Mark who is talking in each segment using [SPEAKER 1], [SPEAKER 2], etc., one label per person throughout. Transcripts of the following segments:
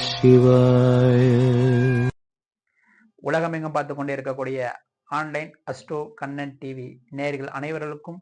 [SPEAKER 1] சிவாய.
[SPEAKER 2] உலகமெங்கும் பார்த்து கொண்டே இருக்கக்கூடிய ஆன்லைன் அஸ்டோ கண்ணன் டிவி நேர்கள் அனைவர்களுக்கும்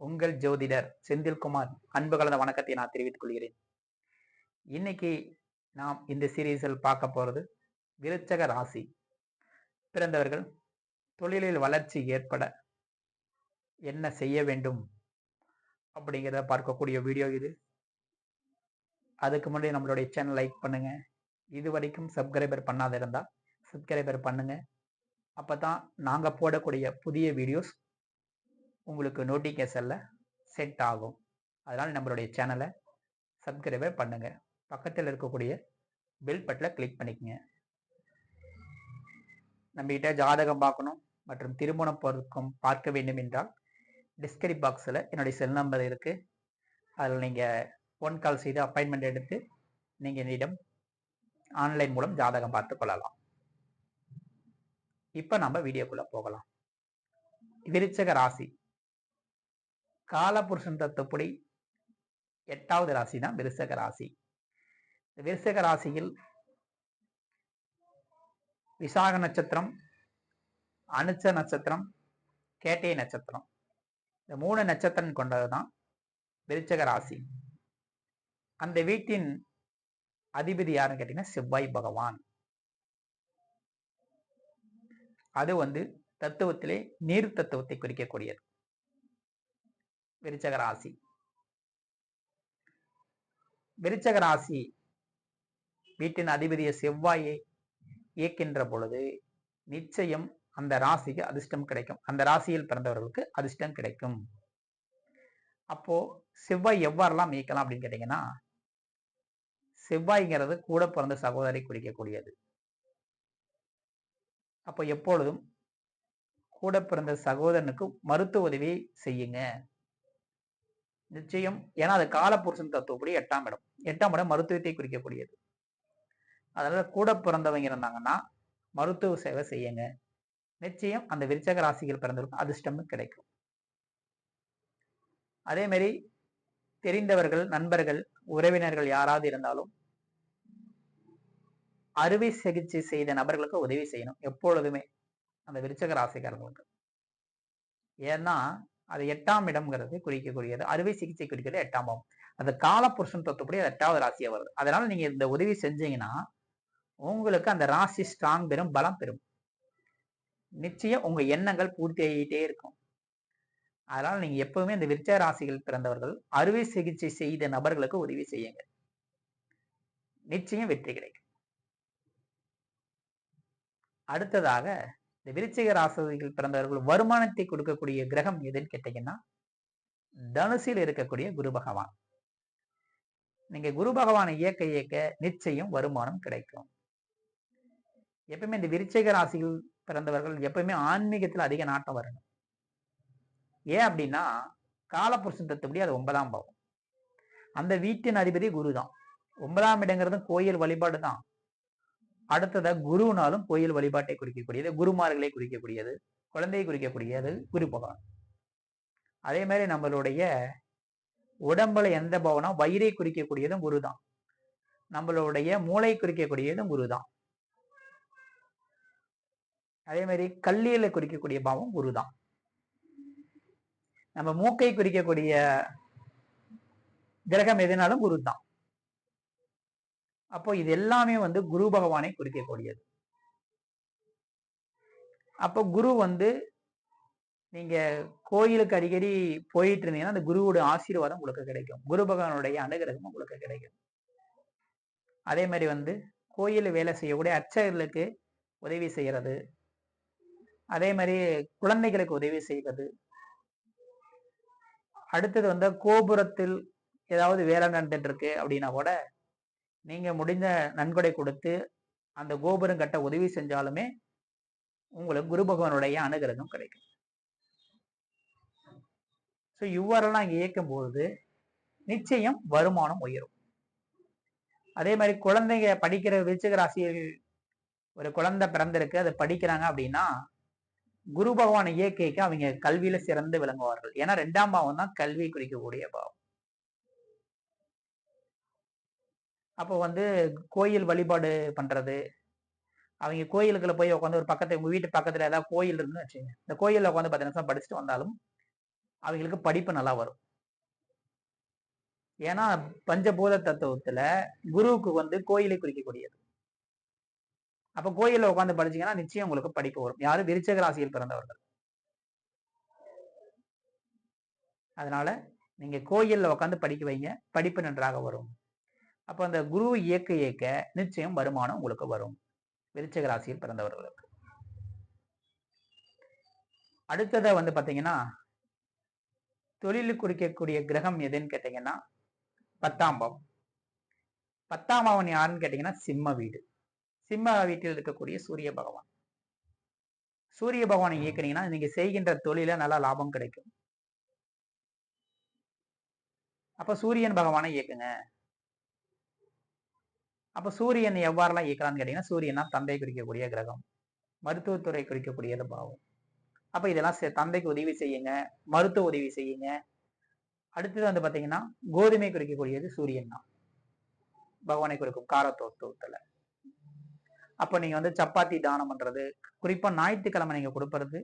[SPEAKER 2] உங்கள் ஜோதிடர் செந்தில்குமார் அன்பு கலந்த வணக்கத்தை நான் தெரிவித்துக் கொள்கிறேன். இன்னைக்கு நாம் இந்த சீரீஸில் பார்க்க போறது விருச்சக ராசி. பிறந்தவர்கள் தொழிலில் வளர்ச்சி ஏற்பட என்ன செய்ய வேண்டும் அப்படிங்கிறத பார்க்கக்கூடிய வீடியோ இது. அதுக்கு முன்னாடி நம்மளுடைய சேனல் லைக் பண்ணுங்க. இது வரைக்கும் சப்ஸ்கிரைபர் பண்ணாத இருந்தால் சப்ஸ்கிரைபர் பண்ணுங்க. அப்போ தான் நாங்கள் போடக்கூடிய புதிய வீடியோஸ் உங்களுக்கு நோட்டிஃபிகேஷனில் செட் ஆகும். அதனால் நம்மளுடைய சேனலை சப்ஸ்கிரைபர் பண்ணுங்க. பக்கத்தில் இருக்கக்கூடிய பெல் பட்டில் கிளிக் பண்ணிக்கங்க. நம்மகிட்ட ஜாதகம் பார்க்கணும் மற்றும் திருமண பொருட்கம் பார்க்க வேண்டும் என்றால் டிஸ்கிரிப் பாக்ஸில் என்னுடைய செல் நம்பர் இருக்குது அதில் நீங்கள் ஃபோன் கால் செய்து அப்பாயின்மெண்ட் எடுத்து நீங்கள் என்னிடம் ஆன்லைன் மூலம் ஜாதகம் பார்த்து கொள்ளலாம். இப்போ நம்ம வீடியோக்குள்ளே போகலாம். விருச்சக ராசி. காலபுருஷன் தத்துப்படி எட்டாவது ராசி தான் விருச்சக ராசி. விருச்சக ராசியில் விசாக நட்சத்திரம் அனுச்ச நட்சத்திரம் கேட்டை நட்சத்திரம். இந்த மூணு நட்சத்திரம் கொண்டது தான் விருச்சக ராசி. அந்த வீட்டின் அதிபதி யாருன்னு கேட்டீங்கன்னா செவ்வாய் பகவான். அது வந்து தத்துவத்திலே நீர் தத்துவத்தை குறிக்கக்கூடியது. விருச்சக ராசி. விருச்சக ராசி வீட்டின் அதிபதிய செவ்வாயை இயக்கின்ற பொழுது நிச்சயம் அந்த ராசிக்கு அதிர்ஷ்டம் கிடைக்கும். அந்த ராசியில் பிறந்தவர்களுக்கு அதிர்ஷ்டம் கிடைக்கும். அப்போ செவ்வாய் எவ்வாறெல்லாம் இயக்கலாம் அப்படின்னு கேட்டீங்கன்னா செவ்வாய்ங்கிறது கூட பிறந்த சகோதரி குறிக்கக்கூடியது அப்போ எப்பொழுதும் கூட பிறந்த சகோதரனுக்கு மருத்துவ உதவி செய்யுங்க. நிச்சயம். ஏன்னா அது காலப்புருஷன் தத்துவப்படி எட்டாம் இடம். எட்டாம் இடம் மருத்துவத்தை குறிக்கக்கூடியது. அதனால கூட பிறந்தவங்க இருந்தாங்கன்னா மருத்துவ சேவை செய்யுங்க. நிச்சயம் அந்த விருச்சக ராசிகள் பிறந்திருக்கும் அதிர்ஷ்டமும் கிடைக்கும். அதே மாதிரி தெரிந்தவர்கள் நண்பர்கள் உறவினர்கள் யாராவது இருந்தாலும் அறுவை சிகிச்சை செய்த நபர்களுக்கு உதவி செய்யணும். எப்பொழுதுமே அந்த விருச்சக ராசிக்காரர்களுக்கு ஏன்னா அது எட்டாம் இடம்ங்கிறது குறிக்கக்கூடியது. அறுவை சிகிச்சை குறிக்கிறது எட்டாம் பாவம். அது காலப்புருஷன் தத்துப்படி அது எட்டாவது ராசியாக வருது. அதனால நீங்க இந்த உதவி செஞ்சீங்கன்னா உங்களுக்கு அந்த ராசி ஸ்ட்ராங் பெறும் பலம் பெறும் நிச்சயம் உங்க எண்ணங்கள் பூர்த்தி ஆகிட்டே இருக்கும். அதனால நீங்க எப்பவுமே இந்த விருச்ச ராசிகள் பிறந்தவர்கள் அறுவை சிகிச்சை செய்த நபர்களுக்கு உதவி செய்யுங்க. நிச்சயம் வெற்றி கிடைக்கும். அடுத்ததாக இந்த விருச்சிக ராசிகள் பிறந்தவர்கள் வருமானத்தை கொடுக்கக்கூடிய கிரகம் எதுன்னு கேட்டீங்கன்னா தனுசில் இருக்கக்கூடிய குரு பகவான். நீங்க குரு பகவானை இயக்க இயக்க நிச்சயம் வருமானம் கிடைக்கும். எப்பவுமே இந்த விருச்சிக ராசிகள் பிறந்தவர்கள் எப்பவுமே ஆன்மீகத்தில் அதிக நாட்டம் வரணும். ஏன் அப்படின்னா காலப்புருஷன் தத்துப்படி அது ஒன்பதாம் பாவம். அந்த வீட்டின் அதிபதி குரு தான் ஒன்பதாம் இடங்கிறது கோயில் வழிபாடு தான். அடுத்ததா குருனாலும் கோயில் வழிபாட்டை குறிக்கக்கூடியது குருமார்களை குறிக்கக்கூடியது குழந்தையை குறிக்கக்கூடியது குரு பகவான். அதே மாதிரி நம்மளுடைய உடம்புல எந்த பவனா வயிறை குறிக்கக்கூடியதும் குரு தான் நம்மளுடைய மூளை குறிக்கக்கூடியதும் குரு தான் அதே மாதிரி கல்லியலை குறிக்கக்கூடிய பாவம் குரு தான் நம்ம மூக்கை குறிக்கக்கூடிய கிரகம் எதுனாலும் குரு தான் அப்போ இது எல்லாமே வந்து குரு பகவானை குறிக்கக்கூடியது. அப்போ குரு வந்து நீங்க கோயிலுக்கு அடிக்கடி போயிட்டு இருந்தீங்கன்னா அந்த குருவோட ஆசீர்வாதம் உங்களுக்கு கிடைக்கும். குரு பகவானுடைய அனுகிரகம் உங்களுக்கு கிடைக்கும். அதே மாதிரி வந்து கோயிலில் வேலை செய்யக்கூடிய அர்ச்சகர்களுக்கு உதவி செய்யறது. அதே மாதிரி குழந்தைகளுக்கு உதவி செய்வது. அடுத்தது வந்து கோபுரத்தில் ஏதாவது வேலை நடந்துட்டு இருக்கு அப்படின்னா கூட நீங்க முடிஞ்ச நன்கொடை கொடுத்து அந்த கோபுரம் கட்ட உதவி செஞ்சாலுமே உங்களுக்கு குரு பகவானுடைய அனுகிரகம் கிடைக்கும். ஸோ இவ்வாறெல்லாம் இங்கே இயக்கும் பொழுது நிச்சயம் வருமானம் உயரும். அதே மாதிரி குழந்தைங்க படிக்கிற விருச்சிக ராசியில் ஒரு குழந்தை பிறந்திருக்கு அதை படிக்கிறாங்க அப்படின்னா குரு பகவான் இயற்கைக்கு அவங்க கல்வியில சிறந்து விளங்குவார்கள். ஏன்னா ரெண்டாம் பாவம் தான் கல்வி குறிக்கக்கூடிய பாவம். அப்போ வந்து கோயில் வழிபாடு பண்றது. அவங்க கோயிலுக்குள்ள போய் உட்காந்து ஒரு பக்கத்து உங்க வீட்டு பக்கத்துல ஏதாவது கோயில் இருக்குன்னு வச்சுங்க இந்த கோயிலில் உட்காந்து பத்து நிமிஷம் படிச்சுட்டு வந்தாலும் அவங்களுக்கு படிப்பு நல்லா வரும். ஏன்னா பஞ்சபூத தத்துவத்துல குருவுக்கு வந்து கோயிலை குறிக்கக்கூடியது. அப்ப கோயில்ல உட்காந்து படிச்சீங்கன்னா நிச்சயம் உங்களுக்கு படிப்பு வரும். யாரு? விருச்சக ராசியில் பிறந்தவர்கள். அதனால நீங்க கோயில்ல உட்காந்து படிக்க வைங்க. படிப்பு நன்றாக வரும். அப்ப அந்த குரு இயக்க இயக்க நிச்சயம் வருமானம் உங்களுக்கு வரும். விருச்சக ராசியில் பிறந்தவர்களுக்கு. அடுத்ததை வந்து பாத்தீங்கன்னா தொழில் குறிக்கக்கூடிய கிரகம் எதுன்னு கேட்டீங்கன்னா பத்தாம் பாவம். பத்தாம் பாவன் யாருன்னு கேட்டீங்கன்னா சிம்ம வீடு. சிம்ம வீட்டில் இருக்கக்கூடிய சூரிய பகவான். சூரிய பகவானை இயக்குனீங்கன்னா நீங்க செய்கின்ற தொழில நல்லா லாபம் கிடைக்கும். அப்ப சூரியன் பகவானை இயக்குங்க. அப்ப சூரியன் எவ்வாறெல்லாம் இயக்கலாம்னு கேட்டீங்கன்னா சூரியனா தந்தை குறிக்கக்கூடிய கிரகம். மருத்துவத்துறை குறிக்கக்கூடியது பாவம். அப்ப இதெல்லாம் தந்தைக்கு உதவி செய்யுங்க மருத்துவ உதவி செய்யுங்க. அடுத்தது வந்து பாத்தீங்கன்னா கோதுமை குறிக்கக்கூடியது சூரியன் தான். பகவானை குறிக்கும் காரத்தோட்டத்துல அப்போ நீங்கள் வந்து சப்பாத்தி தானம் பண்றது குறிப்பா ஞாயிற்றுக்கிழமை நீங்கள் கொடுப்பறது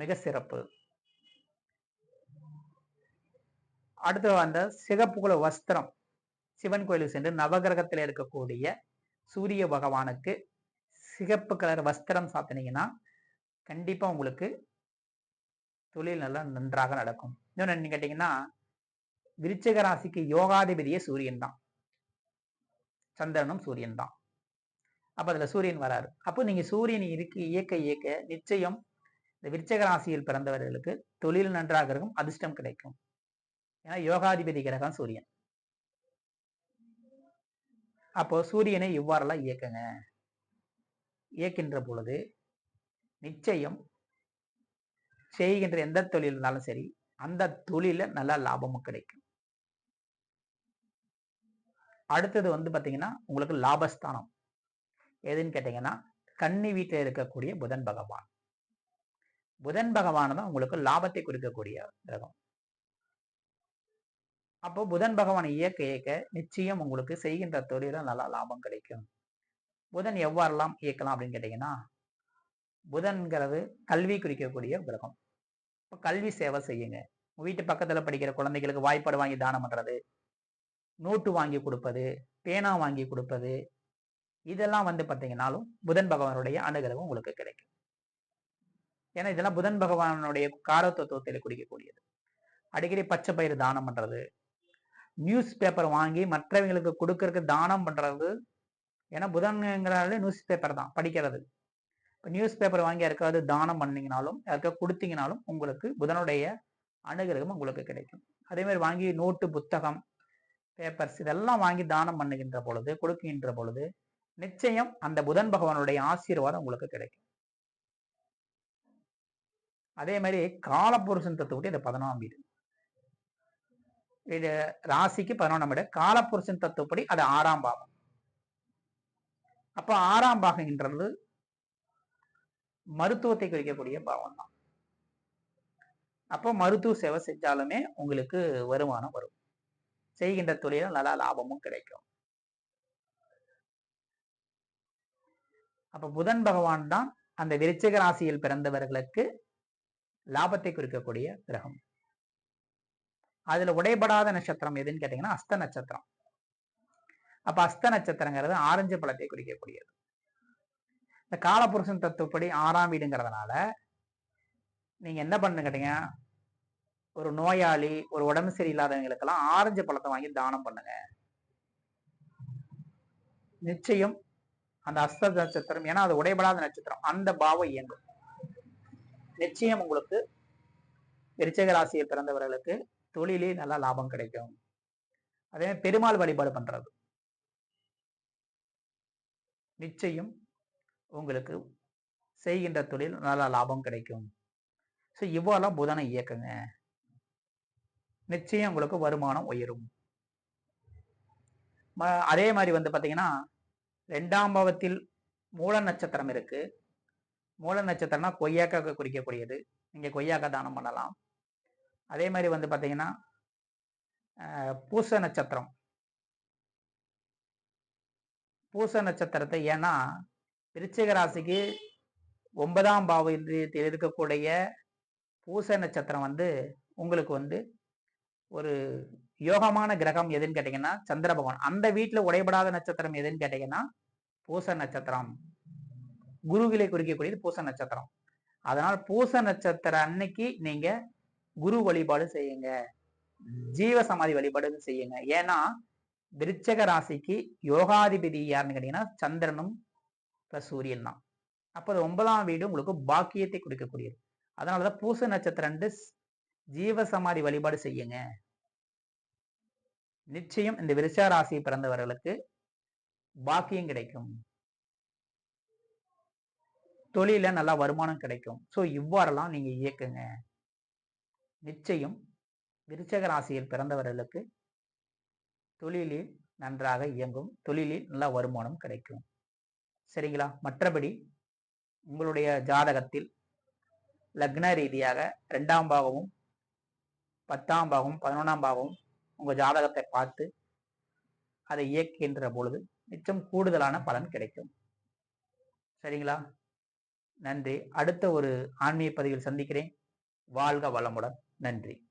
[SPEAKER 2] மிக சிறப்பு. அடுத்து அந்த சிகப்புகுல வஸ்திரம். சிவன் கோயிலுக்கு சென்று நவகிரகத்தில் இருக்கக்கூடிய சூரிய பகவானுக்கு சிகப்பு கலர் வஸ்திரம் சாத்தினீங்கன்னா கண்டிப்பா உங்களுக்கு தொழில் நல்லா நன்றாக நடக்கும். இன்னொன்னு என்ன கேட்டிங்கன்னா விருச்சிக ராசிக்கு யோகாதிபதியே சூரியன் தான். சந்திரனும் சூரியன் தான். அப்போ அதில் சூரியன் வராரு. அப்போ நீங்கள் சூரியன் இருக்கு இயக்க இயக்க நிச்சயம் இந்த விருச்சக ராசியில் பிறந்தவர்களுக்கு தொழில் நன்றாக இருக்கும் அதிர்ஷ்டம் கிடைக்கும். ஏன்னா யோகாதிபதி கிரகம் சூரியன். அப்போ சூரியனை இவ்வாறெல்லாம் இயக்குங்க. இயக்கின்ற பொழுது நிச்சயம் செய்கின்ற எந்த தொழில் இருந்தாலும் சரி அந்த தொழில நல்ல லாபமும் கிடைக்கும். அடுத்தது வந்து பார்த்தீங்கன்னா உங்களுக்கு லாபஸ்தானம். எதுன்னு கேட்டீங்கன்னா கன்னி வீட்டில் இருக்கக்கூடிய புதன் பகவான். புதன் பகவான் தான் உங்களுக்கு லாபத்தை கொடுக்கக்கூடிய கிரகம். அப்போ புதன் பகவான் இயக்க இயக்க நிச்சயம் உங்களுக்கு செய்கின்ற தொழில நல்லா லாபம் கிடைக்கும். புதன் எவ்வாறெல்லாம் இயக்கலாம் அப்படின்னு கேட்டீங்கன்னா புதன்கிறது கல்வி குறிக்கக்கூடிய கிரகம். இப்போ கல்வி சேவை செய்யுங்க. வீட்டு பக்கத்தில் படிக்கிற குழந்தைகளுக்கு வாய்ப்பாடு வாங்கி தானம் பண்ணுறது நோட்டு வாங்கி கொடுப்பது பேனா வாங்கி கொடுப்பது இதெல்லாம் வந்து பார்த்தீங்கன்னாலும் புதன் பகவானுடைய அனுகிரகம் உங்களுக்கு கிடைக்கும். ஏன்னா இதெல்லாம் புதன் பகவானுடைய காரத்தத்துவத்தில் குடிக்கக்கூடியது. அடிக்கடி பச்சை பயிறு தானம் பண்றது நியூஸ் பேப்பர் வாங்கி மற்றவங்களுக்கு கொடுக்கறதுக்கு தானம் பண்றது. ஏன்னா புதன்ங்கிறாலே நியூஸ் பேப்பர் தான் படிக்கிறது. இப்போ நியூஸ் பேப்பர் வாங்கி யாருக்காவது தானம் பண்ணீங்கனாலும் யாருக்காவது கொடுத்தீங்கனாலும் உங்களுக்கு புதனுடைய அனுகிரகம் உங்களுக்கு கிடைக்கும். அதேமாதிரி வாங்கி நோட்டு புத்தகம் பேப்பர்ஸ் இதெல்லாம் வாங்கி தானம் பண்ணுகின்ற பொழுது கொடுக்கின்ற பொழுது நிச்சயம் அந்த புதன் பகவானுடைய ஆசீர்வாதம் உங்களுக்கு கிடைக்கும். அதே மாதிரி காலப்புருஷன் தத்துவத்தை இது பதினொன்றாம் வீடு. இது ராசிக்கு பதினொன்றாம் வீடு காலப்புருஷன் தத்துவப்படி அது ஆறாம் பாகம். அப்ப ஆறாம் பாகம்ன்றது மருத்துவத்தை குறிக்கக்கூடிய பாவம் தான். அப்போ மருத்துவ சேவை செஞ்சாலுமே உங்களுக்கு வருமானம் வரும். செய்கின்ற தொழிலில் நல்லா லாபமும் கிடைக்கும். அப்ப புதன் பகவான் தான் அந்த விருச்சிக ராசியில் பிறந்தவர்களுக்கு லாபத்தை குறிக்கக்கூடிய கிரகம். அதுல உடைபடாத நட்சத்திரம் எதுன்னு கேட்டீங்கன்னா அஸ்த நட்சத்திரம். அப்ப அஸ்த நட்சத்திரங்கிறது ஆரஞ்சு பழத்தை குறிக்கக்கூடியது. இந்த காலபுருஷன் தத்துவப்படி ஆறாம் வீடுங்கிறதுனால நீங்க என்ன பண்ணு கேட்டீங்க? ஒரு நோயாளி ஒரு உடம்பு சரியில்லாதவங்களுக்கெல்லாம் ஆரஞ்சு பழத்தை வாங்கி தானம் பண்ணுங்க. நிச்சயம் அந்த அஸ்த நட்சத்திரம் ஏன்னா அது உடைபடாத நட்சத்திரம். அந்த பாவம் இயங்கும். நிச்சயம் உங்களுக்கு விருச்சிக ராசியில் பிறந்தவர்களுக்கு தொழிலே நல்லா லாபம் கிடைக்கும். அதே பெருமாள் வழிபாடு பண்றது. நிச்சயம் உங்களுக்கு செய்கின்ற தொழில் நல்ல லாபம் கிடைக்கும். ஸோ இவ்வளவு புதனை இயக்குங்க. நிச்சயம் உங்களுக்கு வருமானம் உயரும். ம- அதே மாதிரி வந்து பாத்தீங்கன்னா ரெண்டாம் பாவத்தில் மூல நட்சத்திரம் இருக்கு. மூல நட்சத்திரம்னா கொய்யாக்காக்க குறிக்கக்கூடியது. நீங்கள் கொய்யாக்க தானம் பண்ணலாம். அதே மாதிரி வந்து பார்த்தீங்கன்னா பூச நட்சத்திரம். பூச நட்சத்திரத்தை ஏன்னா விருச்சிக ராசிக்கு ஒன்பதாம் பாவத்தில் இருக்கக்கூடிய பூச நட்சத்திரம் வந்து உங்களுக்கு வந்து ஒரு யோகமான கிரகம் எதுன்னு கேட்டிங்கன்னா சந்திர பகவான். அந்த வீட்டில் உடைபடாத நட்சத்திரம் எதுன்னு கேட்டிங்கன்னா பூச நட்சத்திரம். குருவிலை குறிக்கக்கூடியது பூச நட்சத்திரம். அதனால் பூச நட்சத்திரம் அன்னைக்கு நீங்க குரு வழிபாடு செய்யுங்க. ஜீவ சமாதி வழிபாடு செய்யுங்க. ஏன்னா விருச்சக ராசிக்கு யோகாதிபதி யாருன்னு கேட்டீங்கன்னா சந்திரனும் பிளஸ் சூரியன் தான். அப்போ ஒன்பதாம் வீடு உங்களுக்கு பாக்கியத்தை கொடுக்கக்கூடியது அதனாலதான் பூச நட்சத்திரம் ஜீவ சமாதி வழிபாடு செய்யுங்க. நிச்சயம் இந்த விருச்ச ராசி பிறந்தவர்களுக்கு பாக்கியம் கிடைக்கும். தொழில நல்லா வருமானம் கிடைக்கும். ஸோ இவ்வாறெல்லாம் நீங்க இயக்குங்க. நிச்சயம் விருச்சக ராசியில் பிறந்தவர்களுக்கு தொழிலில் நன்றாக இயங்கும். தொழிலில் நல்ல வருமானம் கிடைக்கும். சரிங்களா? மற்றபடி உங்களுடைய ஜாதகத்தில் லக்ன ரீதியாக ரெண்டாம் பாகமும் பத்தாம் பாகமும் பதினொன்றாம் பாகமும் உங்கள் ஜாதகத்தை பார்த்து அதை இயக்குகின்ற பொழுது நிச்சயம் கூடுதலான பலன் கிடைக்கும். சரிங்களா? நன்றி. அடுத்த ஒரு ஆன்மீக பதிவில் சந்திக்கிறேன். வாழ்க வளமுடன். நன்றி.